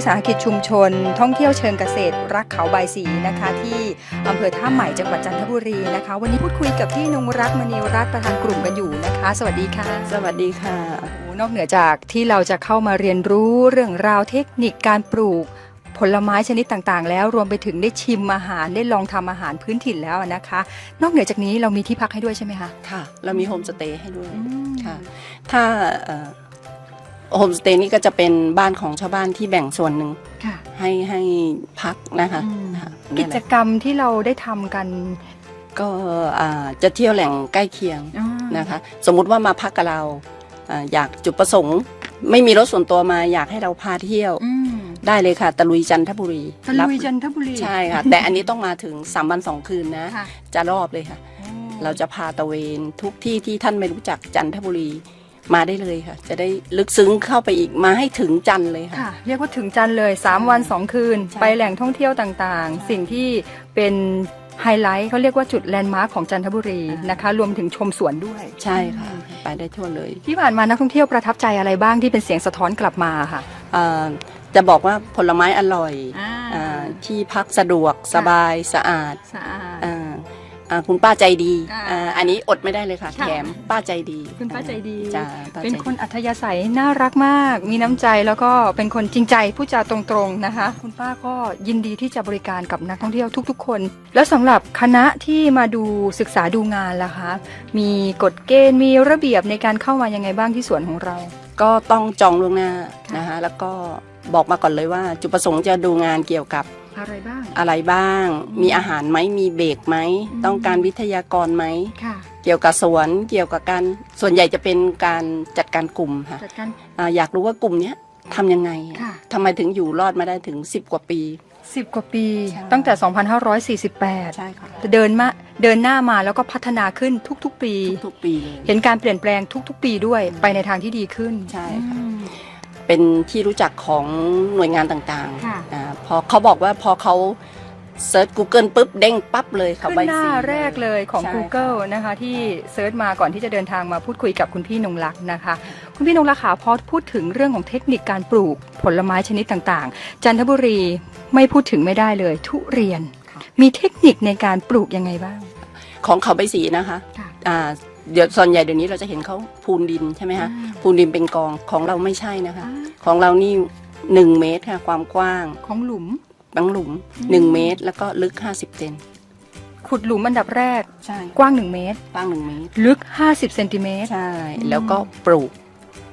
วิสาหกิจชุมชน ท่องเที่ยวเชิงเกษตร รักเขาใบายสีนะคะ ที่อำเภอท่าใหม่จังหวัดจันทบุรีนะคะ วันนี้พูดคุยกับพี่นงรักมณีรัตน์ประธานกลุ่มกันอยู่นะคะ สวัสดีค่ะ สวัสดีค่ะโอ้โหนอกเหนือจากที่เราจะเข้ามาเรียนรู้เรื่องราวเทคนิคการปลูกผลไม้ชนิดต่างๆ แล้วรวมไปถึงได้ชิมอาหารได้ลองทำอาหารพื้นถิ่นแล้วนะคะ นอกเหนือจากนี้เรามีที่พักให้ด้วยใช่ไหมคะ ค่ะ เรามีโฮมสเตย์ให้ด้วยอืมค่ะ ถ้า โฮมสเตย์นี่ก็จะเป็นบ้านของชาวบ้านที่แบ่งส่วนหนึ่งค่ะให้ให้พักนะคะอืมค่ะกินั่นแหจละกรรมที่เราได้ทำกันก็อ่าจะเที่ยวแหล่งใกล้เคียงนะคะ สมมุติว่ามาพักกับเราอ่าอยากจุดประสงค์ ไม่มีรถส่วนตัวมาอยากให้เราพาเที่ยวอืมได้เลยค่ะตะลุยจันทบุรีตะลุยจันทบุรีใช่ค่ะ แต่อันนี้ต้องมาถึงสามวันสองคืนนะค่ะจะรอบเลยค่ะ เราจะพาตะเวนทุกที่ที่ท่านไม่รู้จักจันทบุรี มาได้เลยค่ะ จะได้ลึกซึ้งเข้าไปอีกมาให้ถึงจันทร์เลยค่ะ ค่ะ เรียกว่าถึงจันทร์เลย 3 วัน 2 คืน ใช่ไปแหล่งท่องเที่ยวต่างใช่ๆสิ่งที่เป็นไฮไลท์เขาเรียกว่าจุดแลนด์มาร์คของจันทบุรีอ่าน นะคะ รวมถึงชมสวนด้วย ใช่ค่ะ ไปได้ทั่วเลยที่ผ่านมานักท่องเที่ยวประทับใจอะไรบ้างที่เป็นเสียงสะท้อนกลับมาค่ะอ่าจะบอกว่าผลไม้อร่อยอ่าอ่าที่พักสะดวกสบายสะอาดสะอาด อ่า อ่าคุณป้าใจดีอ่าอ่าอันนี้อดไม่ได้เลยค่ะ ค่ะ แถมป้าใจดีคุณป้าใจดี จ้าป้าเป็นใจคนดีอัธยาศัยน่ารักมาก มีน้ำใจแล้วก็เป็นคนจริงใจพูดจาตรงๆนะคะ คุณป้าก็ยินดีที่จะบริการกับนักท่องเที่ยวทุกๆ คน แล้วสำหรับคณะที่มาดูศึกษาดูงานล่ะคะ มีกฎเกณฑ์มีระเบียบในการเข้ามายังไงบ้างที่สวนของเรา ก็ต้องจองล่วงหน้าค่ะ นะคะแล้วก็บอกมาก่อนเลยว่า จุดประสงค์จะดูงานเกี่ยวกับ อะไรบ้าง อะไรบ้าง มีอาหารไหมมีเบรกไหมอืมต้องการวิทยากรไหม ค่ะ เกี่ยวกับสวน เกี่ยวกับการ ส่วนใหญ่จะเป็นการจัดการกลุ่มค่ะจัดการ อ่าอยากรู้ว่ากลุ่มเนี้ยทำยังไง ค่ะ ทำไมถึงอยู่รอดมาได้ถึง 10 กว่าปี10กว่าปี ใช่ ตั้งแต่ 2548 ใช่ค่ะ เดินมาเดินหน้ามาแล้วก็พัฒนาขึ้นทุกๆปี ทุกๆปีเลย เห็นการเปลี่ยนแปลงทุกๆ ปีด้วยไปในทางที่ดีขึ้นใช่ค่ะ อืม เป็นที่รู้จักของหน่วยงานต่างค่ะ ๆอาพอเขาบอกว่าพอเขาเซิร์ช Google ปุ๊บเด้งปั๊บเลยเขาขึ้นใบหน้าสี แรกเลยของ ใช่ Google นะคะที่เซิร์ชมาก่อนที่จะเดินทางมาพูดคุยกับคุณพี่นงรักนะคะ คุณพี่นงรักค่ะพอพูดถึงเรื่องของเทคนิคการปลูกผลไม้ชนิดต่างๆ จันทบุรีไม่พูดถึงไม่ได้เลย ทุเรียนค่ะมีเทคนิคในการปลูกยังไงบ้าง ของเขาใบสีนะคะค่ะ อ่า เดี๋ยวส่วนใหญ่เดี๋ยวนี้เราจะเห็นเขาพูนดินใช่ไหมคะพูนดินเป็นกองของเราไม่ใช่นะคะ ของเรานี่หนึ่งเมตรค่ะความกว้างของหลุมบังหลุมอืมหนึ่งเมตร แล้วก็ลึก50เซนขุดหลุมอันดับแรกใช่กว้าง1เมตรกว้างหนึ่งเมตร ลึก50เซนติเมตรใช่อืมแล้วก็ปลูก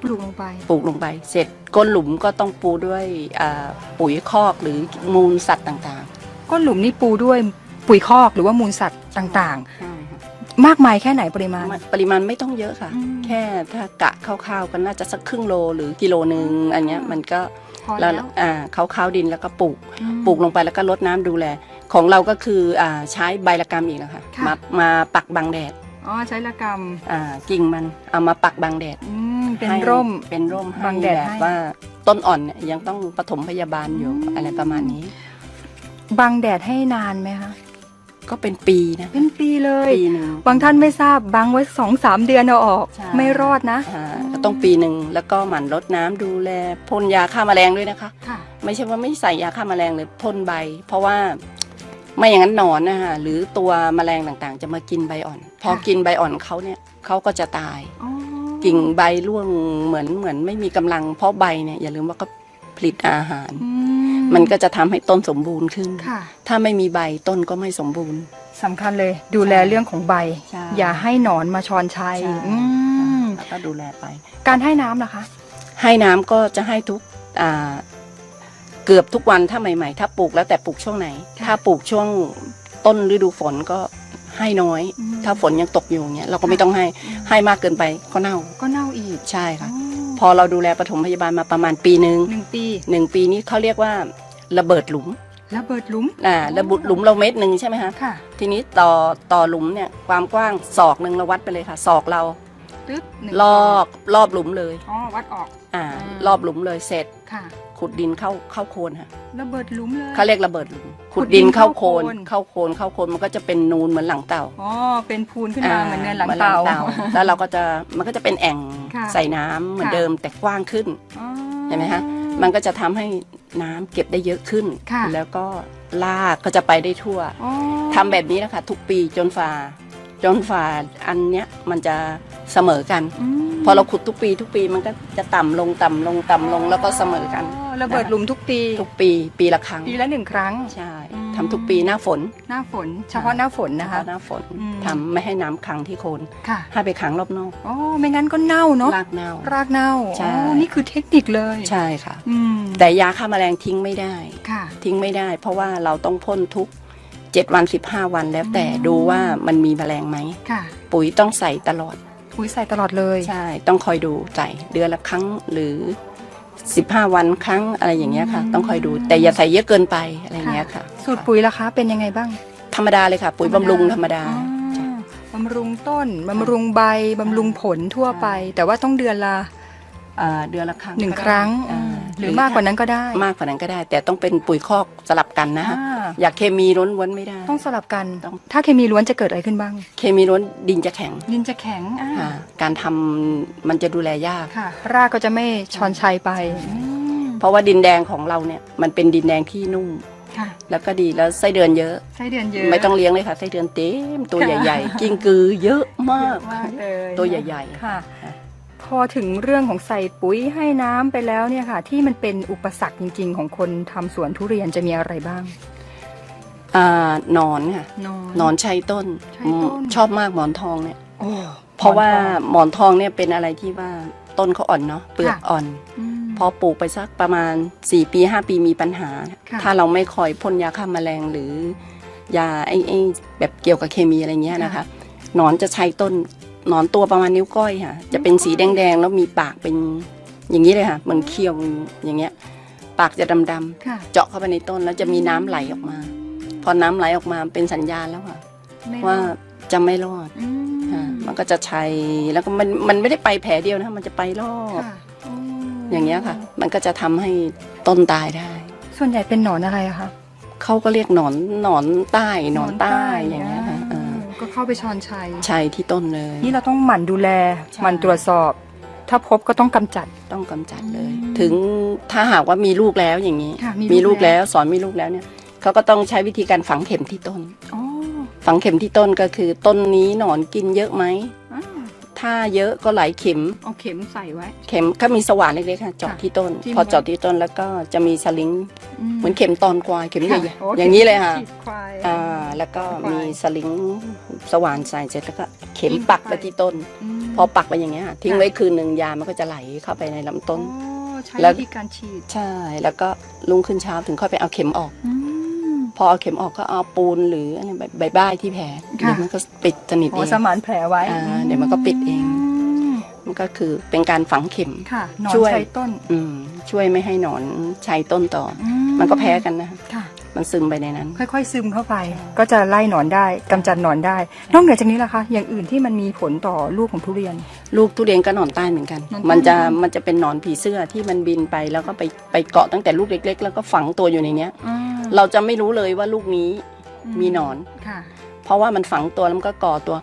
ปลูกลงไปปลูกลงไป เสร็จก้นหลุมก็ต้องปูด้วยอ่าปุ๋ยคอกหรือมูลสัตว์ต่างก้นหลุมนี่ปูด้วยปุ๋ยคอกหรือว่ามูลสัตว์ต่างๆใช่ค่ะๆ มากมายแค่ไหนปริมาณ ปริมาณไม่ต้องเยอะค่ะ อืม แค่ถ้ากะคร่าวๆก็น่าจะสักครึ่งโลหรือกิโลหนึ่งอืมอันเนี้ยมันก็พอแล้แล้ววอ่าเขาข้าวดินแล้วก็ปลูก อืม ปลูกลงไปแล้วก็รดน้ำดูแล ของเราก็คืออ่าใช้ใบละกรรมอีกนะคะค่ะ มามาปักบังแดดอ๋อใช้ละกรรมอ่ากิ่งมันเอามาปักบังแดดอืมเป็นให้ร่ม เป็นร่มให้บังแดดแบบให้ว่าต้นอ่อนเนี่ยยังต้องปฐมพยาบาลอยู่อืม อะไรประมาณนี้ บังแดดให้นานไหมคะ ก็เป็นปีนะเป็นปีเลย ปีหนึ่ง บางท่านไม่ทราบบังไว้สองสามเดือนเอาออก ใช่ ไม่รอดนะ อ่าก็ต้องปีหนึ่งแล้วก็หมั่นรดน้ำดูแลพ่นยาฆ่าแมลงด้วยนะคะ ค่ะ ไม่ใช่ว่าไม่ใส่ยาฆ่าแมลงเลยพ่นใบ เพราะว่าไม่อย่างนั้นหนอนนะคะหรือตัวแมลงต่างๆ จะมากินใบอ่อน พอค่ะ กินใบอ่อนเขาเนี่ยเขาก็จะตาย อ๋อกิ่งใบร่วงเหมือนเหมือนไม่มีกำลังเพราะใบเนี่ยอย่าลืมว่าก็ผลิตอาหาร อืมั นก็จะทำให้ต้นสมบูรณ์ขึ้นค่ะถ้าไม่มีใบต้นก็ไม่สมบูรณ์สำคัญเลย ดูแลเรื่องของใบใช่อย่าให้หนอนมาชอนชัยใช่อืมแล้วก็ดูแลไป การให้น้ำล่ะคะ ให้น้ำก็จะให้ทุกอ่าเกือบทุกวันถ้าใหม่ ๆ ถ้าปลูกแล้วแต่ปลูกช่วงไหนค่ะถ้าปลูกช่วงต้นฤดูฝนก็ให้น้อยอืมถ้าฝนยังตกอยู่เงี้ยเราก็ไม่ต้องให้ให้มากเกินไปก็เน่าก็เน่าอีกใช่ค่ะอ๋อ พอเราดูแลปฐมพยาบาลมาประมาณปีหนึ่งหนึ่งปีหนึ่งปีนี้เขาเรียกว่าระเบิดหลุมระเบิดหลุมอ่าระบุหลุมเราเม็ดหนึ่งใช่ไหมคะค่ะ ทีนี้ต่อต่อหลุมเนี่ยความกว้างศอกหนึ่งเราวัดไปเลยค่ะศอกเราตึ๊บหนึ่งรอบรอบหลุมเลยอ๋อวัดออกอ่าอืมรอบหลุมเลยเสร็จค่ะ ขุดดินเข้าเข้าโคนค่ะระเบิดหลุมเลย เขาเรียกระเบิดหลุมขุขุดดดิดินนเข้าโคนเข้าโคนเข้าโคนเข้าโคนมันก็จะเป็นนูนเหมือนหลังเต่าอ๋อเป็นพูนขึ้นมาเหมือนเนินหลังมืเตาแล้วเราก็จะมันก็จะเป็นแอ่งค่ะใส่น้ำเหมือนค่ะเดิมแต่กว้างขึ้นอ๋อเห็นไหมคะมันก็จะทำให้น้ำเก็บได้เยอะขึ้นค่ะแล้วก็รากก็จะไปได้ทั่วอ๋อทำแบบนี้นะคะทุกปีจนฝ่าจนฝ่าอันเนี้ยมันจะเสมอกันม พอเราขุดทุกปี ทุกปีมันก็จะต่ำลงต่ำลงต่ำลงแล้วก็เสมอกันระเบิดหลุมทุกปีทุกปีปีละครั้งปีละหนึ่งครั้ง ใช่อืมทำทุกปีหน้าฝนหน้าฝน เฉพาะหน้าฝนนะคะ หน้าฝนอืม ทำไม่ให้น้ำขังที่โคนค่ะให้ไปขังรอบนอกอ๋อไม่งั้นก็เน่าเนาะรากเน่า รากเน่าใช่ อ๋อนี่คือเทคนิคเลยใช่ค่ะ อืมแต่ยาฆ่าแมลงทิ้งไม่ได้ ค่ะ ทิ้งไม่ได้ เพราะว่าเราต้องพ่นทุก 7 วัน 15 วันแล้วแต่อืม ดูว่ามันมีแมลงไหม ค่ะปุ๋ยต้องใส่ตลอด ปุ๋ยใส่ตลอดเลย ใช่ ต้องคอยดูใส่เดือนละครั้งหรือ 15 วันครั้งอะไรอย่างเงี้ยค่ะ ต้องคอยดูแต่อย่าใส่เยอะเกินไปอะไรอย่างเงี้ยค่ะ สูตรปุ๋ยล่ะคะเป็นยังไงบ้าง ธรรมดาเลยค่ะ ปุ๋ยบำรุงธรรมดาอ๋อบำรุงต้นบำรุงใบบำรุงผลทั่วไป แต่ว่าต้องเดือนละอ่าเดือนละครั้งหนึ่งก็ได้ครั้งอ่า หรือมากกว่านั้นก็ได้ มากกว่านั้นก็ได้ แต่ต้องเป็นปุ๋ยคอกสลับกันนะอ่าคะอยากเคมีล้วนๆไม่ได้ ต้องสลับกัน ต้อง ถ้าเคมีล้วนจะเกิดอะไรขึ้นบ้าง เคมีล้วนดินจะแข็งดินจะแข็งอ่าอ่าการทำมันจะดูแลยาก ค่ะ รากก็จะไม่ชอนชัยไปอืมเพราะว่าดินแดงของเราเนี่ยมันเป็นดินแดงที่นุ่ม ค่ะแล้วก็ดีแล้วไส้เดือนเยอะ ไส้เดือนเยอะไม่ต้องเลี้ยงเลยค่ะไส้เดือนเต็มตัวค่ะใหญ่ ๆ กิ้งกือเยอะมาก เยอะมากเลยตัวใหญ่ๆ ค่ะค่ะ พอถึงเรื่องของใส่ปุ๋ยให้น้ำไปแล้วเนี่ยค่ะ ที่มันเป็นอุปสรรคจริง ๆ ของคนทำสวนทุเรียนจะมีอะไรบ้างอ่าหนอนค่ะนอนหนอนชัยต้นชัยต้นอืมชอบมากหมอนทองเนี่ยโอ้เพราะว่าหมอนทองหมอนทองเนี่ยเป็นอะไรที่ว่าต้นเขาอ่อนเนาะเปลือกค่ะอ่อนอืมพอปลูกไปสักประมาณ 4 ปี 5 ปีมีปัญหาค่ะถ้าเราไม่คอยพ่นยาฆ่าแมลงหรือยาไอ้ไอ้แบบเกี่ยวกับเคมีอะไรเงี้ยนะคะหนอนจะใช้ต้น หนอนตัวประมาณนิ้วก้อยค่ะ จะเป็นสีแดงๆ แล้วมีปากเป็นอย่างนี้เลยค่ะเหมือนเคี้ยวอย่างเงี้ย ปากจะดำค่ะๆเจาะเข้าไปในต้นแล้วจะมีน้ำไหลออกมา พอน้ำไหลออกมาเป็นสัญญาณแล้วค่ะ ไม่ว่าว่าจะไม่รอดอืมอ่ามันก็จะใช้แล้วก็มันมันไม่ได้ไปแผลเดียวนะมันจะไปรอบค่ะอืมอย่างเงี้ยค่ะ มันก็จะทำให้ต้นตายได้ ส่วนใหญ่เป็นหนอนอะไรอะคะ เขาก็เรียกหนอนหนอนใต้หนอนใต้อย่างเงี้ยค่ะ เออก็เข้าไปชอนชัย ใช่ที่ต้นเลย นี่เราต้องหมั่นดูแลใช่ หมั่นตรวจสอบ ถ้าพบก็ต้องกำจัด ต้องกำจัดเลย อืมถึงถ้าหากว่ามีลูกแล้วอย่างนี้ ค่ะมีมีลูลูกกแล้แล้ววสอนมีลูกแล้วเนี่ยเขาก็ต้องใช้วิธีการฝังเข็มที่ต้น อ๋อฝังเข็มที่ต้นก็คือต้นนี้หนอนกินเยอะไหมอ่า ถ้าเยอะก็ไหลเข็ม เอาเข็มใส่ไว้ เข็มก็มีสว่านเล็กๆค่ะเจาะค่ะที่ต้น จิ้มพอไว้ เจาะที่ต้นแล้วก็จะมีสลิงเหมือนมเข็มตอนควายเข็มใหญ่ค่ะโๆอย่างนี้เลยค่ะ ฉีดควาย อ่าแล้วก็ควายมีสลิงสว่านใส่เสร็จแล้วก็เข็มจิ้มปักเข้าไปไป ที่ต้น ม พอปักไปอย่างเงี้ยค่ะทิ้งค่ะไว้คืนหนึ่งยามันก็จะไหลเข้าไปในลำต้น อ๋อใช้แล้ว วิธีการฉีดใช่แล้วก็รุ่งขึ้นเช้าถึงค่อยไปเอาเข็มออก อืม พอเอาเข็มออกก็เอาปูนหรืออะไรใบใบบ้ายที่แผลเดี๋ยวมันก็ปิดสนิทอ้เองสมานแผลไว้อ่าเดี๋ยวมันก็ปิดเอง มมันก็คือเป็นการฝังเข็ม ค่ะหนอนช่วย ใช้ต้นอืมช่วยไม่ให้หนอนใช้ต้นต่ออืมันก็แพ้กันนะคะ มันซึมไปในนั้น ค่อยๆ ซึมเข้าไป ก็จะไล่หนอนได้กำจัดหนอนได้ นอกเหนือจากนี้ล่ะคะอย่างอื่นที่มันมีผลต่อลูกของทุเรียน ลูกทุเรียนก็หนอนใต้เหมือนกัน หนอนใต้ มันจะเหมือนกันมันจะเป็นหนอนผีเสื้อที่มันบินไปแล้วก็ไปไปเกาะตั้งแต่ลูกเล็ก ๆ แล้วก็ฝังตัวอยู่ในเนี้ย เราจะไม่รู้เลยว่าลูกนี้มีหนอน ค่ะ เพราะว่ามันฝังตัวแล้วมันก็ก่อตัว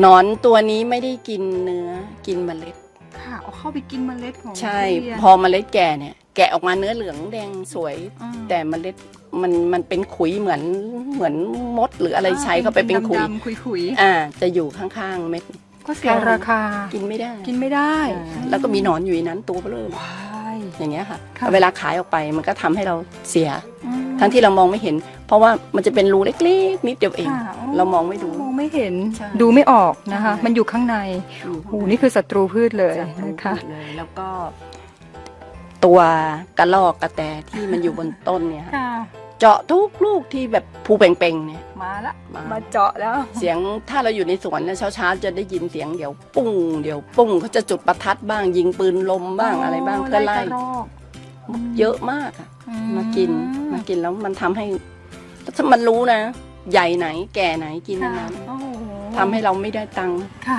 หนอนตัวนี้ไม่ได้กินเนื้อกินเมล็ด ค่ะเอาเข้าไปกินเมล็ดของใช่ ทุเรียนพอเมล็ดแก่เนี่ย แกะออกมาเนื้อเหลืองแดงสวยอ่าแต่เมล็ดมันมันเป็นขุยเหมือนเหมือนมดหรืออะไรใช้เข้าไปเป็นขุยดำๆขุยอ่า จะอยู่ข้างๆเม็ดๆก็เสียราคา กินไม่ได้กินไม่ได้อ่าแล้วก็มีหนอนอยู่ในนั้นตัวเบลอว้าย อย่างเงี้ยค่ะ ค่ะ เวลาขายออกไปมันก็ทำให้เราเสีย อืมทั้งที่เรามองไม่เห็น เพราะว่ามันจะเป็นรูเล็กๆนิดเดียวเอง ค่ะเรามองไม่ดู มองไม่เห็น ใช่ดูไม่ออกนะคะ ใช่ มันอยู่ข้างในอยู่โอ้โหนี่คือศัตรูพืชเลยจากตรงนะคะจุดเลยแล้วก็ ตัวกระลอกกระแตที่มันอยู่บนต้นเนี่ยค่ะค่ะ เจาะทุกลูกที่แบบภูเป่งๆเนี่ย มาละมา มาเจาะแล้ว เสียงถ้าเราอยู่ในสวนเนี่ยเช้าๆจะได้ยินเสียงเดี๋ยวปุ้งเดี๋ยวปุ้งเขาจะจุดประทัดบ้าง ยิงปืนลมบ้างอะไรบ้างเพื่อไล่กระรอกเยอะมากอะอืมากินมากินแล้วมันทำให้ถ้ามันรู้นะ ใหญ่ไหนแก่ไหนกินอันค่ะนั้นโอ้โหทำให้เราไม่ได้ตังค์ ค่ะ